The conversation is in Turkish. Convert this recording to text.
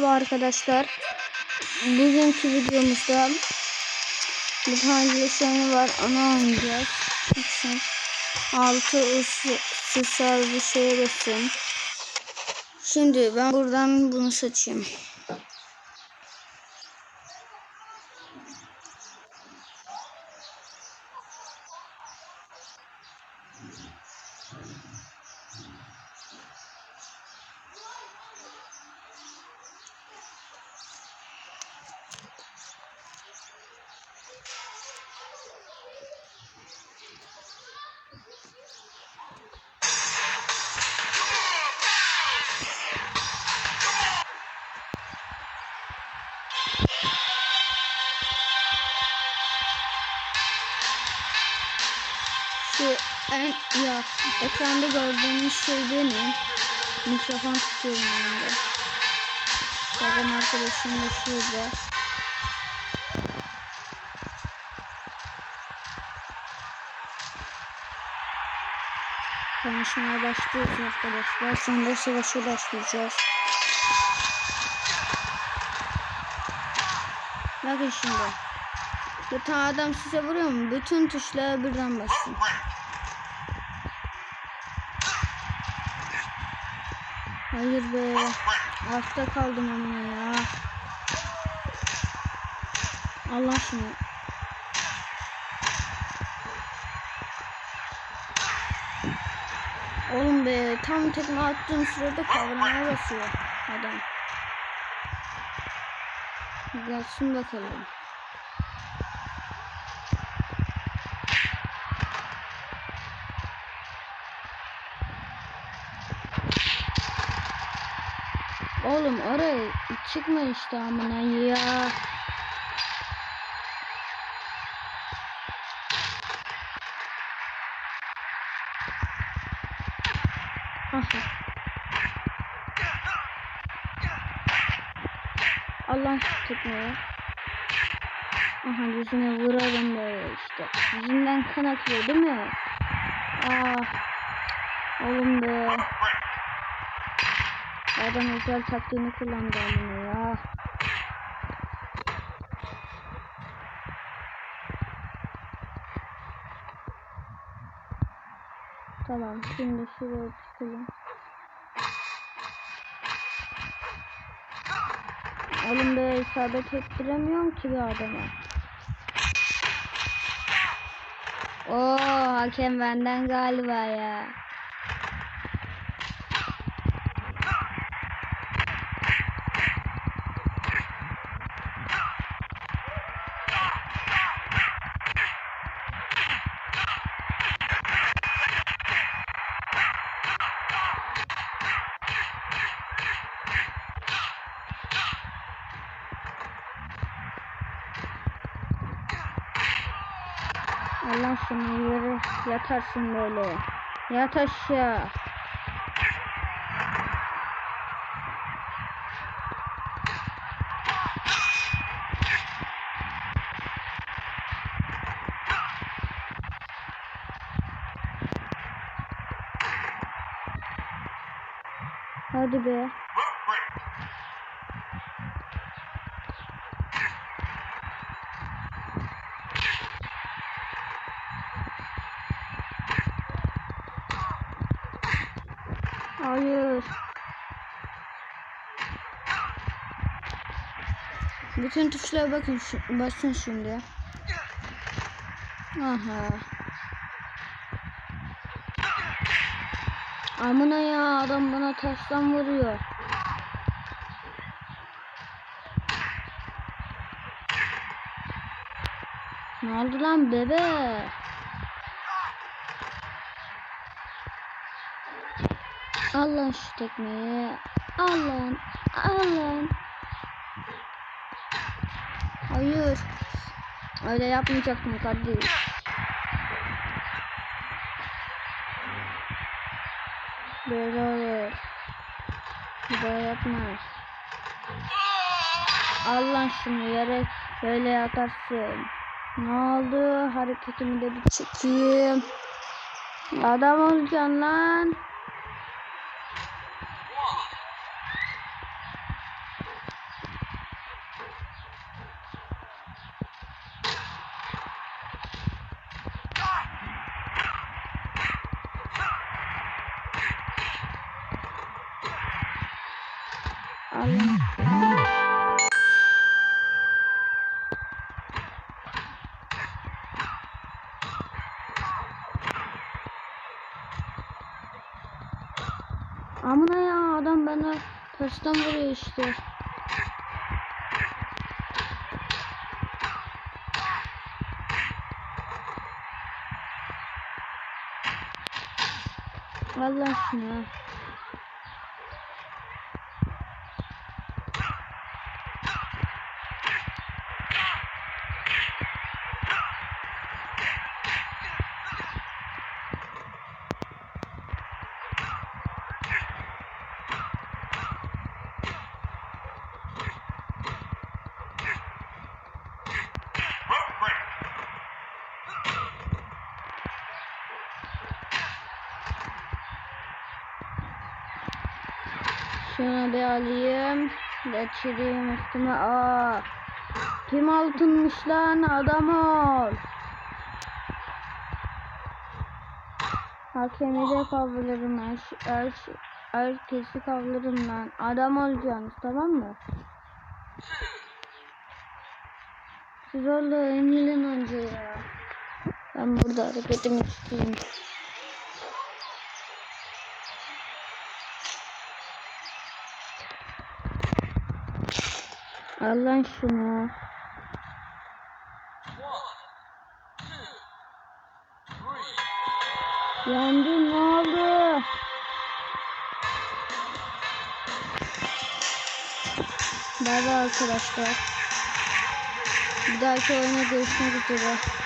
Merhaba arkadaşlar. Bugünkü videomuzda bir tane lesyonu var. Onu oynayacağız. Lütfen. Altı ısısal bir şeye basın. Şimdi ben buradan bunu seçeyim. En ya ekranda gördüğünüz şey benim. Mikrofon tutuyorum yanımda. Babam arkadaşım da şurada. Konuşmaya başlıyoruz arkadaşlar. Sonra savaşa başlayacağız. Bakın şimdi. Tane adam size vuruyor mu? Bütün tuşlara birden basın. Hayır be. Altta kaldım ama ya. Allah şunu. Oğlum be tam tekme attığım sırada kavramaya basıyor adam. Gelsin bakalım. Oğlum oraya çıkma işte amına ya. Allah tutmuyor. Aha yüzüne vuralım böyle işte. Yüzünden kan akıyor değil mi? Ah. Oğlum be. Adam özel taktiğini kullandı amına ya. Tamam şimdi şuraya çıkalım. Oğlum be isabet ettiremiyorum ki bir adama. Oo hakem benden galiba ya. Allah seni yere yatarsın böyle. Yat aşağı. Hadi be. Hayır. Bütün tuşlara bakın şu, basın şimdi. Aha. Amına ya adam bana taştan vuruyor. Ne oldu lan bebe? Al lan şu tekmeyi. Al lan. Al lan. Hayır. Öyle yapmayacaktım kardeş. Böyle olur. Bir yapma. Al lan şunu yere böyle yatarsın. Ne oldu? Hareketimi de bir çekeyim. Adam olacaksın lan. Alın. Amına ya adam bana taştan vuruyor işte. Allah aşkına. Şunu bir alayım. Geçireyim üstüme. Aa. Kim altınmış lan adam ol. Hakemi de kavlarım her, her, herkesi kavlarım lan. Adam olacaksınız tamam mı? Siz orada yenilin önce ya. Ben burada hareketimi tutayım. Al lan şunu. Yendim ne oldu? Bay bay arkadaşlar. Bir dahaki oyuna görüşmek üzere.